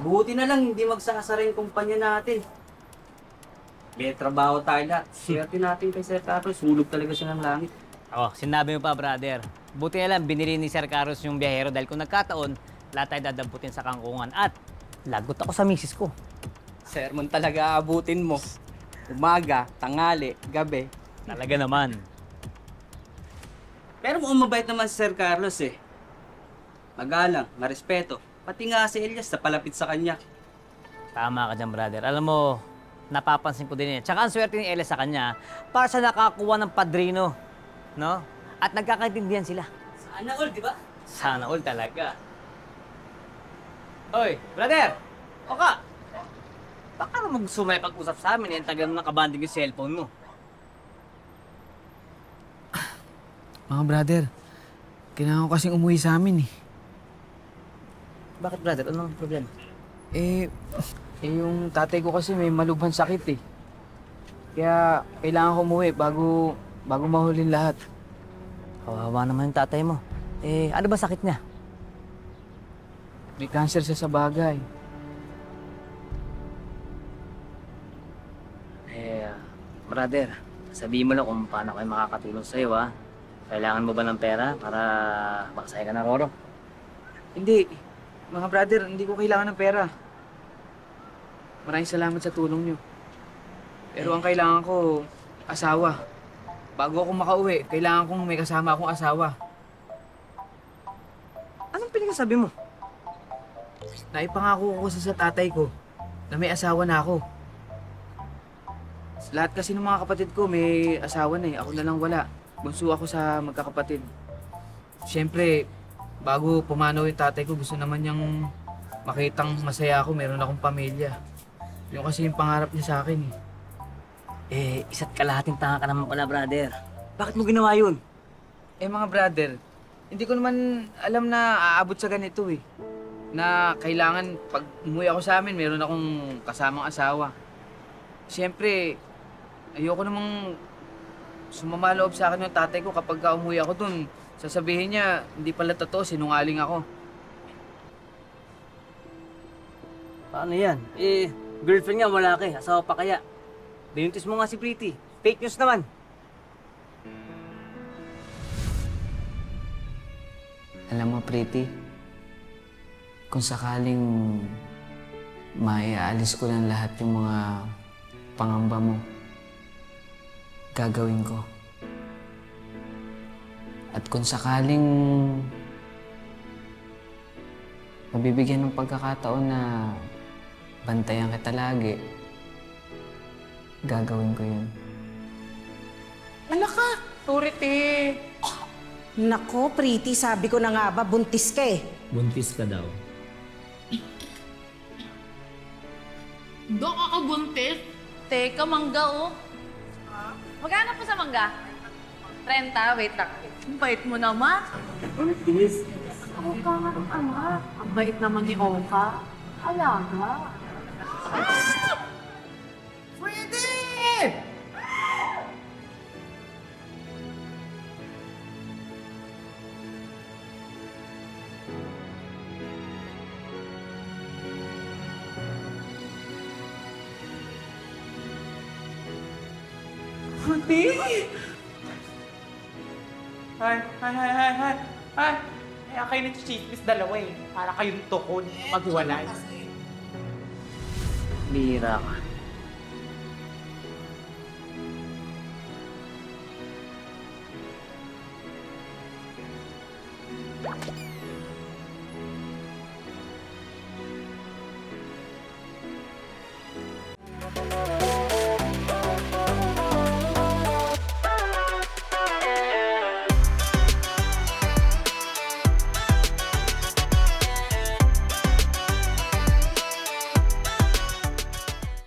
Buti na lang hindi magsasara yung kumpanya natin. May trabaho tayo lahat. Swerte natin kay Sir Carlos. Sulog talaga siya ng langit. Oh, sinabi mo pa, brother. Buti na lang, binili ni Sir Carlos yung biyahero dahil kung nagkataon, lahat tayo dadamputin sa kangkungan. At lagot ako sa misis ko. Sermon talaga abutin mo. Umaga, tangali, gabi. Talaga naman. Pero mukhang mabait naman si Sir Carlos eh. Magalang, marespeto. Pati nga si Elias na palapit sa kanya. Tama ka dyan, brother. Alam mo, napapansin ko din yan. Tsaka ang swerte ni Ella sa kanya, para sa nakakuha ng padrino. No? At nagkakaintindihan sila. Sana all, di ba? Sana all talaga. Oy, brother! O ka! Baka naman gusto may pag-usap sa amin, eh, tagal mo nakabanding yung cellphone mo. Mga brother, kailangan ko kasing umuwi sa amin eh. Bakit, brother? Anong problema? Eh, eh yung tatay ko kasi may malubhan sakit eh. Kaya kailangan ko umuwi bago, bago mahulin lahat. Kawawa naman yung tatay mo. Eh, ano ba sakit niya? May cancer siya sa bagay. Eh, brother, sabihin mo lang kung paano kayo makakatulong sa'yo, ha? Kailangan mo ba ng pera para makasaya ka na, Roro? Hindi, mga brother, hindi ko kailangan ng pera. Maraming salamat sa tulong nyo. Pero ang kailangan ko, asawa. Bago ako makauwi, kailangan kong may kasama akong asawa. Anong pinagsasabi mo? Naipangako ko sa tatay ko na may asawa na ako. Lahat kasi ng mga kapatid ko may asawa na eh. Ako na lang wala. Bunso ako sa magkakapatid. Siyempre, bago pumanaw yung tatay ko, gusto naman niyang makitang masaya ako, meron akong pamilya. Yung kasi yung pangarap niya sa akin eh. Eh, isa't kalahating tanga ka naman pala, brother. Bakit mo ginawa yun? Eh mga brother, hindi ko naman alam na aabot sa ganito eh. Na kailangan pag umuwi ako sa amin, meron akong kasamang asawa. Siyempre, ayoko namang sumama loob sa akin ng tatay ko kapag ka umuwi ako dun. Sasabihin niya, hindi pala totoo, sinungaling ako. Paano yan? Eh, girlfriend nga wala ka eh. Asawa pa kaya. Binuntis mo nga si Pretty. Fake news naman. Alam mo, Pretty, kung sakaling maiaalis ko ng lahat yung mga pangamba mo, gagawin ko. At kung sakaling mabibigyan ng pagkakataon na bantayan kita lagi, gagawin ko yun. Ala ka, turiti. Nako, pretty, sabi ko na nga ba, buntis ka eh. Buntis ka daw. Doon ka kabuntis? Teka, mangga oh. Magkano po sa mangga? 30, wait lang. Ang bait mo naman. Buntis? Ako ka nga ng anak. Ang bait naman ni Oka. Alaga. Puti! Ay, ay, ay, ay, ay, ay. Kaya kayo na chismis dalawa eh. Para kayong tukod, maghiwalay. Bira ka.